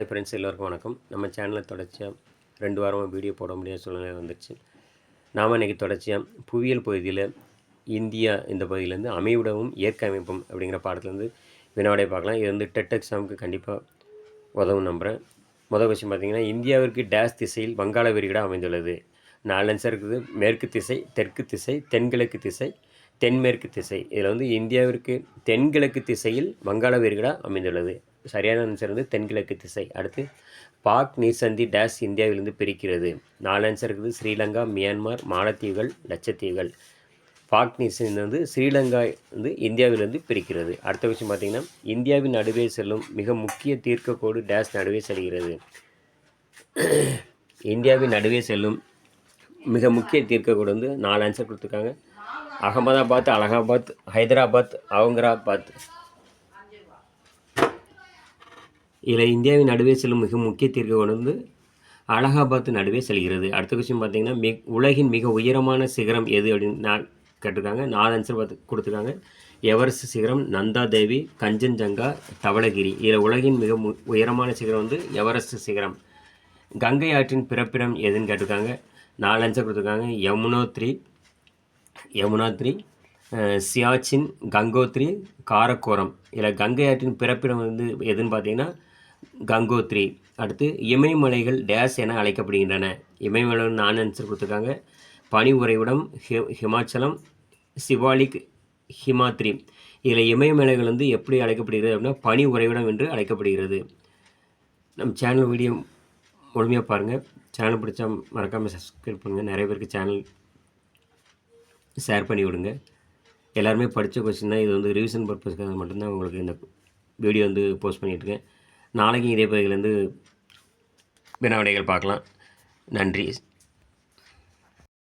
Friends எல்லோருக்கும் வணக்கம். நம்ம சேனலில் தொடர்ச்சியாக ரெண்டு வாரமாக வீடியோ போட முடியாத சூழ்நிலை வந்துருச்சு. நாம் இன்றைக்கி தொடர்ச்சியாக புவியியல் பகுதியில் இந்தியா இந்த பகுதியிலேருந்து அமைவிடமும் இயற்கை அமைப்பும் அப்படிங்கிற பாடத்துலேருந்து வினாவிடையை பார்க்கலாம். இது வந்து டெட் எக்ஸாமுக்கு கண்டிப்பாக உதவும் நம்புகிறேன் முதல் விஷயம் பார்த்திங்கன்னா இந்தியாவிற்கு டேஸ் திசையில் வங்காள விரிகுடா அமைந்துள்ளது. நாலு ஆன்சர் இருக்குது. மேற்கு திசை தெற்கு திசை தென்கிழக்கு திசை தென்மேற்கு திசை. இதில் வந்து இந்தியாவிற்கு தென்கிழக்கு திசையில் வங்காள விரிகுடா அமைந்துள்ளது. சரியான ஆன்சர் வந்து தென்கிழக்கு திசை. அடுத்து பாக் நீர்சந்தி டேஸ் இந்தியாவிலிருந்து பிரிக்கிறது. நாலு ஆன்சர் இருக்குது. ஸ்ரீலங்கா மியான்மர் மாலத்தீவுகள் லட்சத்தீவுகள். பாக் நீர்சந்தி வந்து ஸ்ரீலங்கா வந்து இந்தியாவிலிருந்து பிரிக்கிறது. அடுத்த விஷயம் பார்த்திங்கன்னா இந்தியாவின் நடுவே செல்லும் மிக முக்கிய தீர்க்கக்கோடு டேஸ் நடுவே செல்கிறது. இந்தியாவின் நடுவே செல்லும் மிக முக்கிய தீர்க்கக்கோடு வந்து நாலு ஆன்சர் கொடுத்துருக்காங்க. அகமதாபாத் அலகாபாத் ஹைதராபாத் அவுங்கராபாத் இதில் இந்தியாவின் நடுவே செல்லும் மிக முக்கிய தீர்க்க வந்து அலகாபாத் நடுவே செல்கிறது. அடுத்த விஷயம் பார்த்தீங்கன்னா மிக உலகின் மிக உயரமான சிகரம் எது அப்படின்னு நான் கேட்டிருக்காங்க. நாலு ஆன்சர் பார்த்து கொடுத்துருக்காங்க. எவரெஸ்ட் சிகரம் நந்தா தேவி கஞ்சன்ஜங்கா தவளகிரி. இதில் உலகின் மிக மு உயரமான சிகரம் வந்து எவரெஸ்ட் சிகரம். கங்கை ஆற்றின் பிறப்பிடம் எதுன்னு கேட்டிருக்காங்க. நாலு ஆன்சர் கொடுத்துருக்காங்க. யமுனோத்ரி யமுனாத்ரி சியாச்சின் கங்கோத்ரி காரக்கோரம். இதில் கங்கை ஆற்றின் பிறப்பிடம் வந்து எதுன்னு பார்த்தீங்கன்னா கங்கோத்ரி. அடுத்து இமயமலைகள் டேஸ் என அழைக்கப்படுகின்றன. இமயமலை நான் ஆன்சர் கொடுத்துருக்காங்க. பனி உறைவிடம் ஹி ஹிமாச்சலம் சிவாலிக் ஹிமாத்ரி. இதில் இமயமலைகள் வந்து எப்படி அழைக்கப்படுகிறது அப்படின்னா பனி உறைவிடம் என்று அழைக்கப்படுகிறது. நம் சேனல் வீடியோ முழுமையாக பாருங்கள் சேனல் பிடிச்சா மறக்காமல் சப்ஸ்கிரைப் பண்ணுங்கள் நிறைய பேருக்கு சேனல் ஷேர் பண்ணி விடுங்க. எல்லாருமே படித்த கொஸ்டின் தான். இது வந்து ரிவிஷன் பர்பஸ்க்காக மட்டும்தான் உங்களுக்கு இந்த வீடியோ வந்து போஸ்ட் பண்ணிகிட்ருக்கேன் நாளைக்கும் இதே பகுதியிலேருந்து வினாவிடைகள் பார்க்கலாம். நன்றி.